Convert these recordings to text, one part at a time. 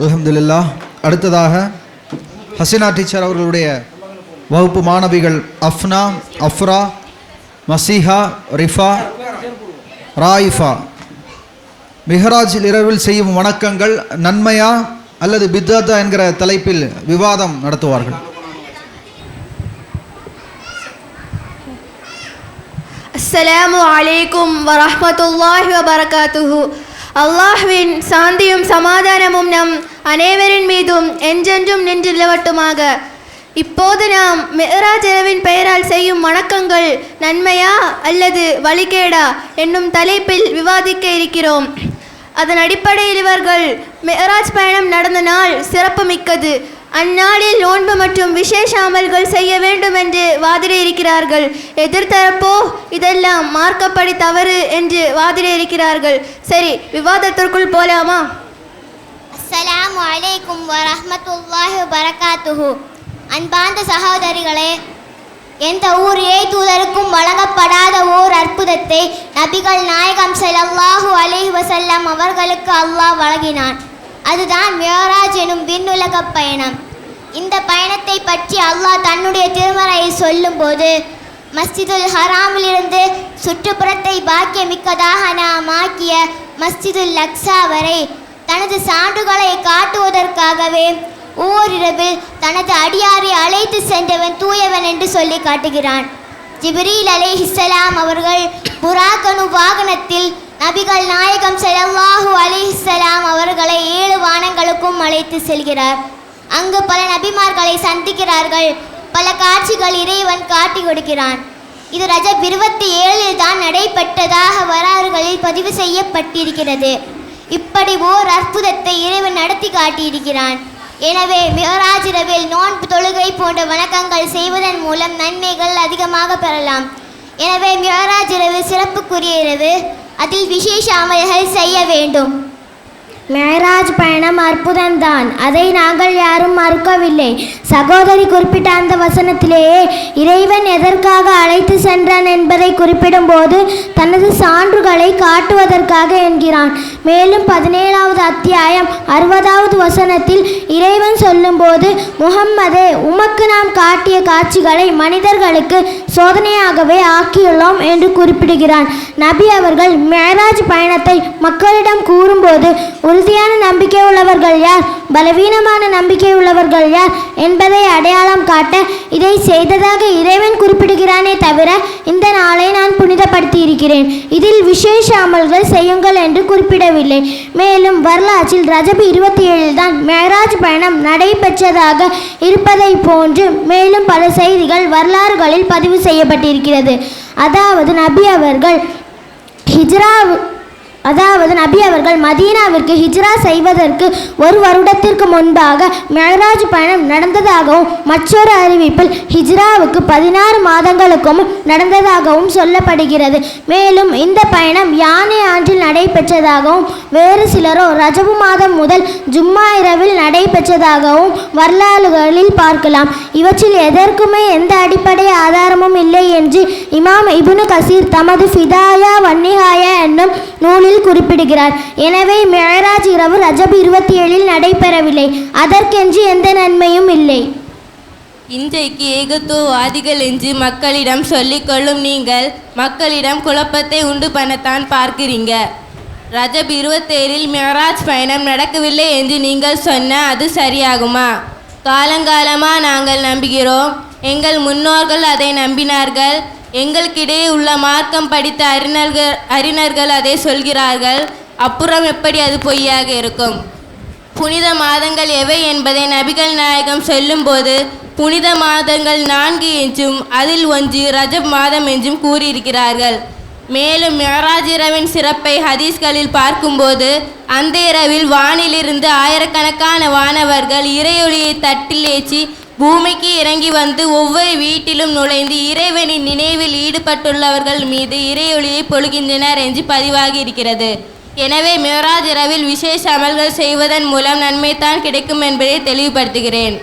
அலமதுல்லா அடுத்ததாக ஹசினா டீச்சர் அவர்களுடைய வகுப்பு மாணவிகள் அஃப்னா அஃப்ரா மசீஹா ரிஃபா ராயிஃபா. மிஹராஜ் இரவில் செய்யும் வணக்கங்கள் நன்மையா அல்லது பித்தாத்தா என்கிற தலைப்பில் விவாதம் நடத்துவார்கள். அஸ்ஸலாமு அலைக்கும் வரஹ்மத்துல்லாஹி வபரகாத்துஹு. அல்லாஹ்வின் சாந்தியும் சமாதானமும் நம் அனைவரின் மீதும் என்றென்றும் நின்று நிலவட்டுமாக இப்போது நாம் மிஹராஜ் இரவின் பெயரால் செய்யும் வணக்கங்கள் நன்மையா அல்லது வழிகேடா என்னும் தலைப்பில் விவாதிக்க இருக்கிறோம். அதன் அடிப்படையில் இவர்கள் மெஹராஜ் பயணம் நடந்த நாள் சிறப்புமிக்கது. அந்நாளில் நோன்பு மற்றும் விசேஷ அமல்கள் செய்ய வேண்டும் என்று வாதிட இருக்கிறார்கள் எதிர்த்தரப்போ இதெல்லாம் மார்க்கப்படி தவறு என்று வாதிட இருக்கிறார்கள் சரி விவாதத்திற்குள் போலாமா? அஸ்ஸலாமு வலைக்கும் வரமத்துல்லாஹி வரகாத்துஹு அன்பார்ந்த சகோதரிகளே எந்த ஊர் ஏய் தூதருக்கும் வழங்கப்படாத ஓர் அற்புதத்தை நபிகள் நாயகம் ஸல்லல்லாஹு அலைஹி வசல்லம் அவர்களுக்கு அல்லாஹ் வழங்கினான். அதுதான் மியராஜ் எனும் விண்ணுலகப் பயணம். இந்த பயணத்தை பற்றி அல்லாஹ் தன்னுடைய திருமறையை சொல்லும்போது மஸ்ஜிதுல் ஹராமிலிருந்து சுற்றுப்புறத்தை பாக்கியமிக்கதாக நாம் ஆக்கிய மஸ்ஜிதுல் லக்ஸா வரை தனது சான்றுகளை காட்டுவதற்காகவே ஓரிரவில் தனது அடியாரை அழைத்து சென்றவன் தூயவன் என்று சொல்லி காட்டுகிறான். ஜிப்ரீல் அலைஹிஸ்ஸலாம் அவர்கள் புறாக்கனு வாகனத்தில் நபிகள் நாயகம் ஸல்லல்லாஹு அலிசலாம் அவர்களை ஏழு வானங்களுக்கும் அழைத்து செல்கிறார். அங்கு பல நபிமார்களை சந்திக்கிறார்கள். பல காட்சிகள் இறைவன் காட்டி கொடுக்கிறான். இது ரஜப் இருபத்தி ஏழில் தான் நடைபெற்றதாக வரலாறுகளில் பதிவு செய்யப்பட்டிருக்கிறது. இப்படி ஓர் அற்புதத்தை இறைவன் நடத்தி காட்டியிருக்கிறான். எனவே மியராஜிரவில் நோன்பு தொழுகை போன்ற வணக்கங்கள் செய்வதன் மூலம் நன்மைகள் அதிகமாக பெறலாம். எனவே மியராஜிரவு சிறப்புக்குரிய இரவு. அதில் விசேஷ அமல்கள் செய்ய வேண்டும். மேராஜ் பயணம் அற்புதம்தான். அதை நாங்கள் யாரும் மறுக்கவில்லை. சகோதரி குறிப்பிட்ட அந்த வசனத்திலேயே இறைவன் எதற்காக அழைத்து சென்றான் என்பதை குறிப்பிடும்போது தனது சான்றுகளை காட்டுவதற்காக என்கிறான். மேலும் பதினேழாவது அத்தியாயம் அறுபதாவது வசனத்தில் இறைவன் சொல்லும்போது முகம்மதே உமக்கு நாம் காட்டிய காட்சிகளை மனிதர்களுக்கு சோதனையாகவே ஆக்கியுள்ளோம் என்று குறிப்பிடுகிறான். நபி அவர்கள் மேராஜ் பயணத்தை மக்களிடம் கூறும்போது உறுதியான நம்பிக்கை உள்ளவர்கள் யார்? பலவீனமான நம்பிக்கை உள்ளவர்கள் யார்? என்பதை அடையாளம் காட்ட இதை செய்ததாக இறைவன் குறிப்பிடுகிறானே தவிர இந்த நாளை நான் புனிதப்படுத்தி இருக்கிறேன் இதில் விசேஷ அமல்கள் செய்யுங்கள் என்று குறிப்பிடவில்லை. மேலும் வரலாற்றில் ரஜப் இருபத்தி ஏழில் தான் மேராஜ் பயணம் நடைபெற்றதாக இருப்பதை போன்று மேலும் பல செய்திகள் வரலாறுகளில் பதிவு செய்யப்பட்டிருக்கிறது. அதாவது நபி அவர்கள் ஹிஜ்ரா அதாவது நபி அவர்கள் மதீனாவிற்கு ஹிஜ்ரா செய்வதற்கு ஒரு வருடத்திற்கு முன்பாக மெஹராஜ் பயணம் நடந்ததாகவும் மற்றொரு அறிவிப்பில் ஹிஜ்ராவுக்கு பதினாறு மாதங்களுக்கும் நடந்ததாகவும் சொல்லப்படுகிறது. மேலும் இந்த பயணம் யானை நடைபெற்றதாகவும் வேறு சிலரோ ரஜபு மாதம் முதல் ஜும்மா இரவில் நடைபெற்றதாகவும் வரலாறுகளில் பார்க்கலாம். இவற்றில் எதற்குமே எந்த அடிப்படை ஆதாரமும் இல்லை என்று இமாம் இபுனு கசீர் தமது ஃபிதாயா வன்னிஹாயா என்னும் நூலில் குறிப்பிடுகிறார். எனவே மெஹராஜ் இரவு ரஜப் இருபத்தி ஏழில் நடைபெறவில்லை. அதற்கென்று எந்த நன்மையும் இல்லை. இன்றைக்கு ஏகத்துவவாதிகள் என்று மக்களிடம் சொல்லிக்கொள்ளும் நீங்கள் மக்களிடம் குழப்பத்தை உண்டு பண்ணத்தான் பார்க்கிறீங்க. ரஜப் இருபத்தேழில் மெஹராஜ் பயணம் நடக்கவில்லை என்று நீங்கள் சொன்ன அது சரியாகுமா? காலங்காலமாக நாங்கள் நம்புகிறோம். எங்கள் முன்னோர்கள் அதை நம்பினார்கள். எங்களுக்கிடையே உள்ள மார்க்கம் படித்த அறிஞர்கள் அறிஞர்கள் அதை சொல்கிறார்கள். அப்புறம் எப்படி அது பொய்யாக இருக்கும்? புனித மாதங்கள் எவை என்பதை நபிகள் நாயகம் சொல்லும்போது புனித மாதங்கள் நான்கு என்றும் அதில் ஒன்று ரஜப் மாதம் என்றும் கூறியிருக்கிறார்கள். மேலும் மெஹராஜ் இரவின் சிறப்பை ஹதீஸ்களில் பார்க்கும்போது அந்த இரவில் வானிலிருந்து ஆயிரக்கணக்கான வானவர்கள் இறையொளியை தட்டில் ஏற்றி பூமிக்கு இறங்கி வந்து ஒவ்வொரு வீட்டிலும் நுழைந்து இறைவனின் நினைவில் ஈடுபட்டுள்ளவர்கள் மீது இறையொளியை பொழுகின்றனர் என்று பதிவாகி இருக்கிறது. எனவே மியராஜ் இரவில் விசேஷ அமல்கள் செய்வதன் மூலம் நன்மைத்தான் கிடைக்கும் என்பதை தெளிவுபடுத்துகிறேன்.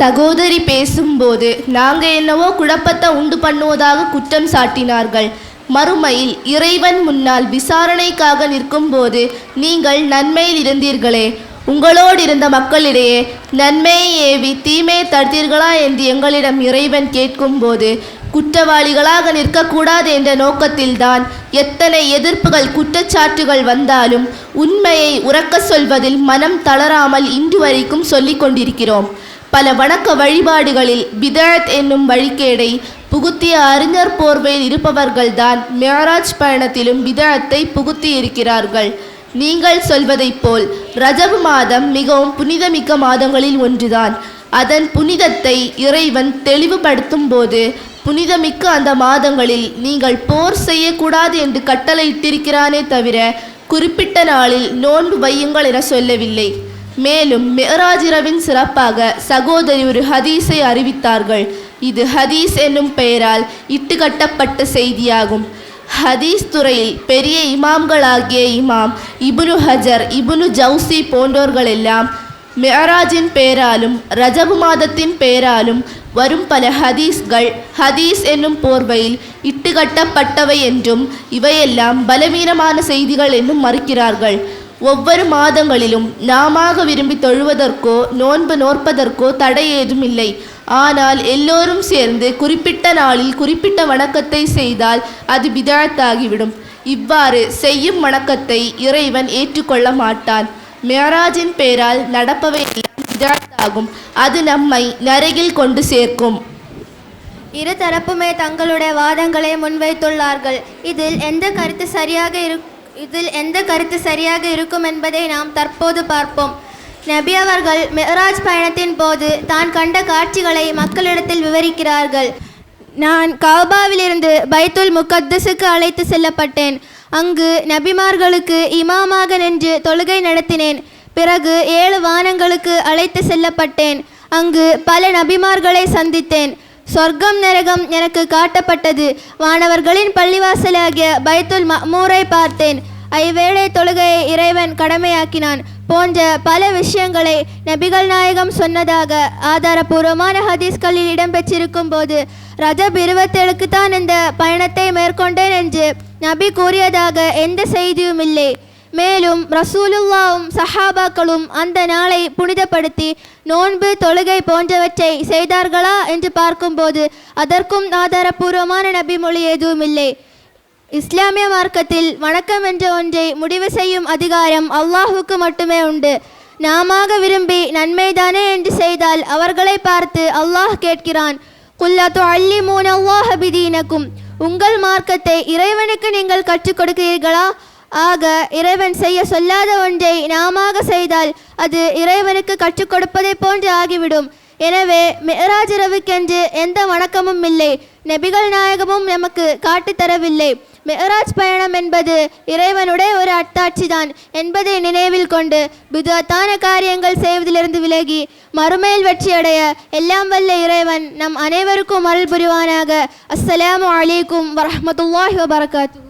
சகோதரி பேசும்போது நாங்கள் என்னவோ குழப்பத்தை உண்டு பண்ணுவதாக குற்றம் சாட்டினார்கள். மறுமையில் இறைவன் முன்னால் விசாரணைக்காக நிற்கும்போது நீங்கள் நன்மையில் இருந்தீர்களே. உங்களோடு இருந்த மக்களிடையே நன்மையை ஏவி தீமையை தடுத்தீர்களா என்று எங்களிடம் இறைவன் கேட்கும்போது குற்றவாளிகளாக நிற்கக்கூடாது என்ற நோக்கத்தில்தான் எத்தனை எதிர்ப்புகள் குற்றச்சாட்டுகள் வந்தாலும் உண்மையை உறக்க சொல்வதில் மனம் தளராமல் இன்று வரைக்கும் சொல்லிக் கொண்டிருக்கிறோம் பல வணக்க வழிபாடுகளில் பிதழத் என்னும் வழிகேடை புகுத்திய அறிஞர் போர்வையில் இருப்பவர்கள்தான் மேராஜ் பயணத்திலும் விதத்தை புகுத்தி இருக்கிறார்கள் நீங்கள் சொல்வதைப் போல் ரஜபு மாதம் மிகவும் புனிதமிக்க மாதங்களில் ஒன்றுதான். அதன் புனிதத்தை இறைவன் தெளிவுபடுத்தும் போது புனிதமிக்க அந்த மாதங்களில் நீங்கள் போர் செய்யக்கூடாது என்று கட்டளையிட்டிருக்கிறானே தவிர குறிப்பிட்ட நாளில் நோன்பு வையுங்கள் என சொல்லவில்லை. மேலும் மெஹராஜிரவின் சிறப்பாக சகோதரி ஒரு ஹதீஸை அறிவித்தார்கள். இது ஹதீஸ் என்னும் பெயரால் இட்டுக்கட்டப்பட்ட செய்தியாகும். ஹதீஸ் துறையில் பெரிய இமாம்களாகிய இமாம் இபுனு ஹஜர் இபுனு ஜவுசி போன்றோர்களெல்லாம் மெஹராஜின் பெயராலும் ரஜபு மாதத்தின் பெயராலும் வரும் பல ஹதீஸ்கள் ஹதீஸ் என்னும் போர்வையில் இட்டுக்கட்டப்பட்டவை என்றும் இவையெல்லாம் பலவீனமான செய்திகள் என்றும் மறுக்கிறார்கள். ஒவ்வொரு மாதங்களிலும் நாமாக விரும்பி தொழுவதற்கோ நோன்பு நோற்பதற்கோ தடை ஏதும் இல்லை ஆனால் எல்லோரும் சேர்ந்து குறிப்பிட்ட நாளில் குறிப்பிட்ட வணக்கத்தை செய்தால் அது பிதாழ்த்தாகிவிடும் இவ்வாறு செய்யும் வணக்கத்தை இறைவன் ஏற்றுக்கொள்ள மாட்டான். மேராஜின் பெயரால் நடப்பவை எல்லாம் பிதாழ்த்தாகும் அது நம்மை நரகில் கொண்டு சேர்க்கும். இரு தரப்புமே தங்களுடைய வாதங்களை முன்வைத்துள்ளார்கள். இதில் எந்த கருத்து சரியாக இரு இதில் எந்த கருத்து சரியாக இருக்கும் என்பதை நாம் தற்போது பார்ப்போம். நபி அவர்கள் மெஹராஜ் பயணத்தின் போது தான் கண்ட காட்சிகளை மக்களிடத்தில் விவரிக்கிறார்கள். நான் கவுபாவிலிருந்து பைத்துல் முகத்தஸுக்கு அழைத்து செல்லப்பட்டேன். அங்கு நபிமார்களுக்கு இமாமாக நின்று தொழுகை நடத்தினேன். பிறகு ஏழு வானங்களுக்கு அழைத்து செல்லப்பட்டேன். அங்கு பல நபிமார்களை சந்தித்தேன். சொர்க்கம் நரகம் எனக்கு காட்டப்பட்டது. வானவர்களின் பள்ளிவாசலாகிய பைத்துல் மமூரை பார்த்தேன். ஐவேளை தொழுகையை இறைவன் கடமையாக்கினான். போன்ற பல விஷயங்களை நபிகள் நாயகம் சொன்னதாக ஆதாரபூர்வமான ஹதீஸ்களில் இடம்பெற்றிருக்கும் போது ரஜப் இருபத்தேழுக்கு தான் இந்த பயணத்தை மேற்கொண்டேன் என்று நபி கூறியதாக எந்த செய்தியும் இல்லை. மேலும் ரசூலுல்லாவும் சஹாபாக்களும் அந்த நாளை புனிதப்படுத்தி நோன்பு தொழுகை போன்றவற்றை செய்தார்களா என்று பார்க்கும்போது அதற்கும் ஆதாரபூர்வமான நபி மொழி எதுவும் இல்லை. இஸ்லாமிய மார்க்கத்தில் வணக்கம் என்ற ஒன்றை முடிவு செய்யும் அதிகாரம் அல்லாஹுக்கு மட்டுமே உண்டு. நாமாக விரும்பி நன்மைதானே என்று செய்தால் அவர்களை பார்த்து அல்லாஹ் கேட்கிறான். குல்லாத்து அள்ளி மூன் அல்லாஹ் பிதீனக்கும் உங்கள் மார்க்கத்தை இறைவனுக்கு நீங்கள் கற்றுக் கொடுக்கிறீர்களா ஆக இறைவன் செய்ய சொல்லாத ஒன்றை நாமாக செய்தால் அது இறைவனுக்கு கற்றுக் கொடுப்பதை போன்று ஆகிவிடும். எனவே மெராஜரவுக்கென்று எந்த வணக்கமும் இல்லை. நபிகள் நாயகமும் நமக்கு காட்டித் தரவில்லை. மெஹராஜ் பயணம் என்பது இறைவனுடைய ஒரு அத்தாட்சிதான் என்பதை நினைவில் கொண்டு விதத்தான காரியங்கள் செய்வதிலிருந்து விலகி மறுமையில் வெற்றியடைய எல்லாம் வல்ல இறைவன் நம் அனைவருக்கும் அருள் புரிவானாக. அஸ்ஸலாமு அலைக்கும் வரமத்துல்லாஹி வபரகாத்து